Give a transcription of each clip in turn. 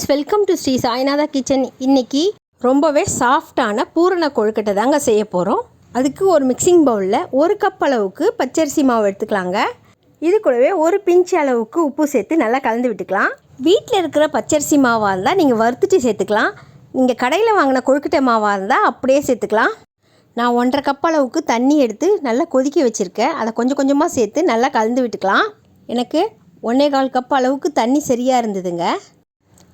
Friends welcome to Sri Sainatha kitchen இன்றைக்கி ரொம்பவே சாஃப்டான பூரண கொழுக்கட்டை தாங்க செய்ய போகிறோம் அதுக்கு ஒரு மிக்சிங் பவுலில் ஒரு கப் அளவுக்கு பச்சரிசி மாவு எடுத்துக்கலாங்க. இது கூடவே ஒரு பிஞ்சு அளவுக்கு உப்பு சேர்த்து நல்லா கலந்து விட்டுக்கலாம். வீட்டில் இருக்கிற பச்சரிசி மாவாக இருந்தால் நீங்கள் வறுத்துட்டு சேர்த்துக்கலாம். நீங்கள் கடையில் வாங்கின கொழுக்கட்டை மாவாக இருந்தால் அப்படியே சேர்த்துக்கலாம். நான் ஒன்றரை கப் அளவுக்கு தண்ணி எடுத்து நல்லா கொதிக்க வச்சுருக்கேன். அதை கொஞ்சம் கொஞ்சமாக சேர்த்து நல்லா கலந்து விட்டுக்கலாம். எனக்கு ஒன்றே கால் கப் அளவுக்கு தண்ணி சரியாக இருந்ததுங்க.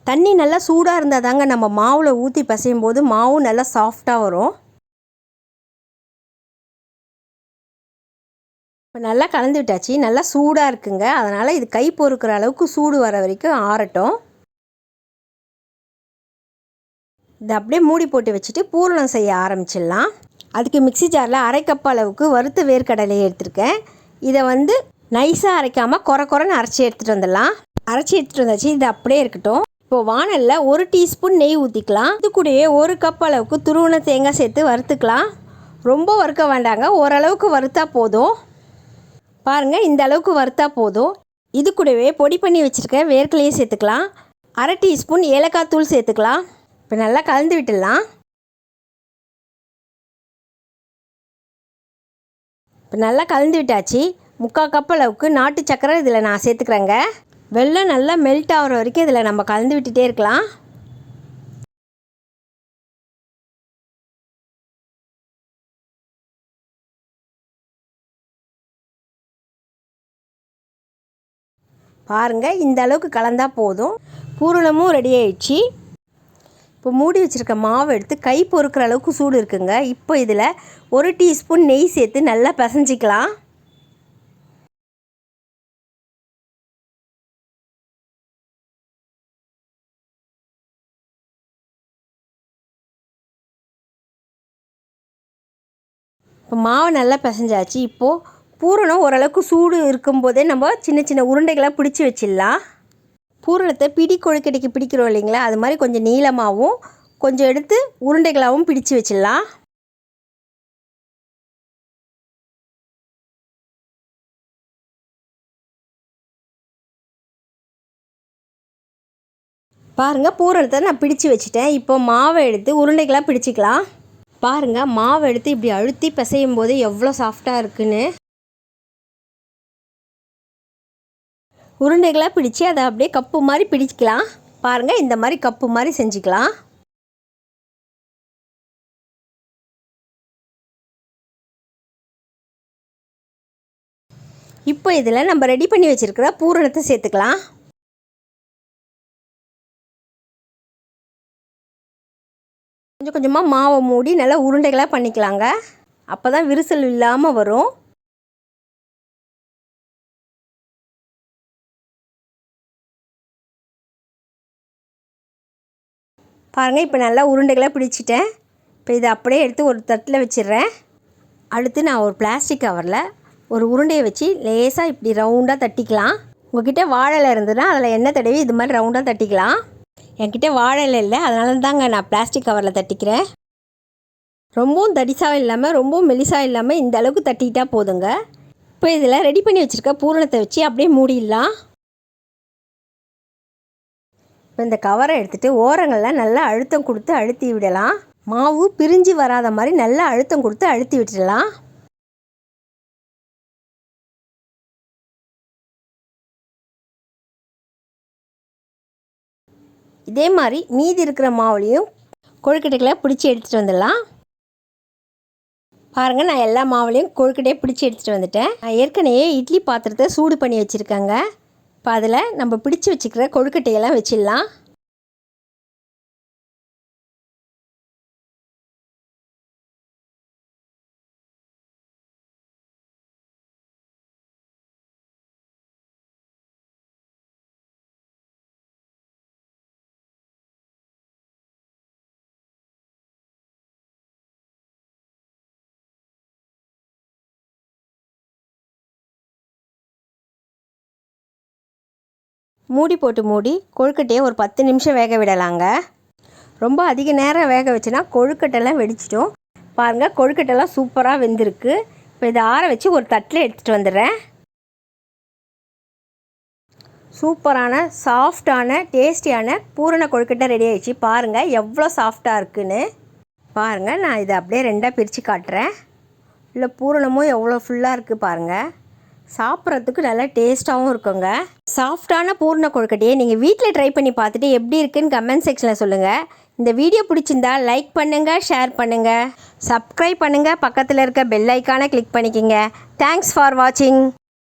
தண்ணி நல்லா சூடாக இருந்தால் தாங்க நம்ம மாவில் ஊற்றி பசையும் போது மாவும் நல்லா சாஃப்டாக வரும். இப்போ நல்லா கலந்து விட்டாச்சு. நல்லா சூடாக இருக்குங்க. அதனால் இது கை பொறுக்கிற அளவுக்கு சூடு வர வரைக்கும் ஆறட்டும். இதை அப்படியே மூடி போட்டு வச்சுட்டு பூரணம் செய்ய ஆரம்பிச்சிடலாம். அதுக்கு மிக்ஸி ஜாரில் அரை கப் அளவுக்கு வறுத்த வேர்க்கடலையை எடுத்திருக்கேன். இதை வந்து நைஸாக அரைக்காமல் குறை குறைன்னு அரைச்சி எடுத்துகிட்டு வந்துடலாம். அரைச்சி எடுத்துகிட்டு வந்தாச்சு. இது அப்படியே இருக்கட்டும். இப்போ வானலில் ஒரு டீஸ்பூன் நெய் ஊற்றிக்கலாம் இது கூடயே ஒரு கப் அளவுக்கு துருவன தேங்காய் சேர்த்து வறுத்துக்கலாம். ரொம்ப வறுக்க வேண்டாங்க. ஓரளவுக்கு வறுத்தா போதும். பாருங்கள் இந்த அளவுக்கு வறுத்தா போதும். இது கூடவே பொடி பண்ணி வச்சுருக்க வேர்க்கலையும் சேர்த்துக்கலாம். அரை டீஸ்பூன் ஏலக்காய் தூள் சேர்த்துக்கலாம். இப்போ நல்லா கலந்து விட்டுடலாம். இப்போ நல்லா கலந்து விட்டாச்சு. முக்கால் கப் அளவுக்கு நாட்டு சக்கரை இதில் நான் சேர்த்துக்கிறேங்க. வெள்ளம் நல்லா மெல்ட் ஆகிற வரைக்கும் இதில் நம்ம கலந்து விட்டுட்டே இருக்கலாம். பாருங்கள் இந்த அளவுக்கு கலந்தால் போதும். பூரணமும் ரெடி ஆயிடுச்சு. இப்போ மூடி வச்சுருக்க மாவு எடுத்து கை பொறுக்கிற அளவுக்கு சூடு இருக்குங்க. இப்போ இதில் ஒரு டீஸ்பூன் நெய் சேர்த்து நல்லா பிசைஞ்சிக்கலாம். இப்போ மாவு நல்லா பிசைஞ்சாச்சு. இப்போது பூரணம் ஓரளவுக்கு சூடு இருக்கும்போதே நம்ம சின்ன சின்ன உருண்டைகளாக பிடிச்சி வச்சிடலாம். பூரணத்தை பிடி கொழுக்கட்டைக்கு பிடிக்கிறோம் இல்லைங்களா? அது மாதிரி கொஞ்சம் நீளமாகவும் கொஞ்சம் எடுத்து உருண்டைகளாகவும் பிடிச்சு வச்சிடலாம். பாருங்கள் பூரணத்தை நான் பிடிச்சு வச்சுட்டேன். இப்போ மாவை எடுத்து உருண்டைகளாக பிடிச்சிக்கலாம். பாருங்கள் மாவு எடுத்து இப்படி அழுத்தி பிசையும் போது எவ்வளோ சாஃப்டாக இருக்குன்னு. உருண்டைகளாக பிடிச்சி அதை அப்படியே கப்பு மாதிரி பிடிச்சிக்கலாம் பாருங்கள் இந்த மாதிரி கப்பு மாதிரி செஞ்சுக்கலாம். இப்போ இதில் நம்ம ரெடி பண்ணி வச்சுருக்கிற பூரணத்தை சேர்த்துக்கலாம். கொஞ்சம் கொஞ்சமாக மாவை மூடி நல்லா உருண்டைகளாக பண்ணிக்கலாங்க. அப்போ தான் விரிசல் இல்லாமல் வரும். பாருங்கள் இப்போ நல்லா உருண்டைகளாக பிடிச்சிட்டேன். இப்போ இதை அப்படியே எடுத்து ஒரு தட்டில் வச்சிடுறேன். அடுத்து நான் ஒரு பிளாஸ்டிக் கவரில் ஒரு உருண்டையை வச்சு லேசாக இப்படி ரவுண்டாக தட்டிக்கலாம். உங்ககிட்ட வாழை இருந்ததுன்னா அதில் எண்ணெய் தடவி இது மாதிரி ரவுண்டாக தட்டிக்கலாம். என்கிட்ட வாழை இல்லை. அதனால தாங்க நான் பிளாஸ்டிக் கவரில் தட்டிக்கிறேன். ரொம்பவும் தடிசாக இல்லாமல் ரொம்பவும் மெலிசாக இல்லாமல் இந்த அளவுக்கு தட்டிக்கிட்டா போதுங்க. இப்போ இதில் ரெடி பண்ணி வச்சுருக்க பூரணத்தை வச்சு அப்படியே மூடிடலாம். இப்போ இந்த கவரை எடுத்துகிட்டு ஓரங்களில் நல்லா அழுத்தம் கொடுத்து அழுத்தி விடலாம். மாவு பிரிஞ்சு வராத மாதிரி நல்லா அழுத்தம் கொடுத்து அழுத்தி விட்டுடலாம். இதே மாதிரி மீதி இருக்கிற மாவுலேயும் கொழுக்கட்டைகளை பிடிச்சி எடுத்துகிட்டு வந்துடலாம். பாருங்கள் நான் எல்லா மாவுலேயும் கொழுக்கட்டையை பிடிச்சி எடுத்துகிட்டு வந்துட்டேன். நான் ஏற்கனவே இட்லி பாத்திரத்தை சூடு பண்ணி வச்சுருக்கேங்க. இப்போ அதில் நம்ம பிடிச்சி வச்சுக்கிற கொழுக்கட்டையெல்லாம் வச்சிடலாம். மூடி போட்டு மூடி கொழுக்கட்டையை ஒரு பத்து நிமிஷம் வேக விடலாங்க. ரொம்ப அதிக நேரம் வேக வச்சுனா கொழுக்கட்டைலாம் வெடிச்சிட்டோம் பாருங்கள் கொழுக்கட்டைலாம் சூப்பராக வெந்திருக்கு. இப்போ இதை ஆற வச்சு ஒரு தட்டில் எடுத்துகிட்டு வந்துடுறேன். சூப்பரான சாஃப்டான டேஸ்டியான பூரண கொழுக்கட்டை ரெடி ஆயிடுச்சு. பாருங்கள் எவ்வளோ சாஃப்டாக இருக்குன்னு. பாருங்கள் நான் இதை அப்படியே ரெண்டாக பிரித்து காட்டுறேன். இல்லை பூரணமும் எவ்வளோ ஃபுல்லாக இருக்குது பாருங்கள் சாப்பிட்றதுக்கு நல்லா டேஸ்ட்டாகவும் இருக்குங்க. சாஃப்டான பூர்ண கொழுக்கட்டையை நீங்கள் வீட்டில் ட்ரை பண்ணி பார்த்துட்டு எப்படி இருக்குன்னு கமெண்ட் செக்ஷனில் சொல்லுங்கள் இந்த வீடியோ பிடிச்சிருந்தா லைக் பண்ணுங்கள் ஷேர் பண்ணுங்கள் சப்ஸ்கிரைப் பண்ணுங்கள் பக்கத்தில் இருக்க பெல் ஐக்கானை கிளிக் பண்ணிக்கோங்க. தேங்க்ஸ் ஃபார் வாட்சிங்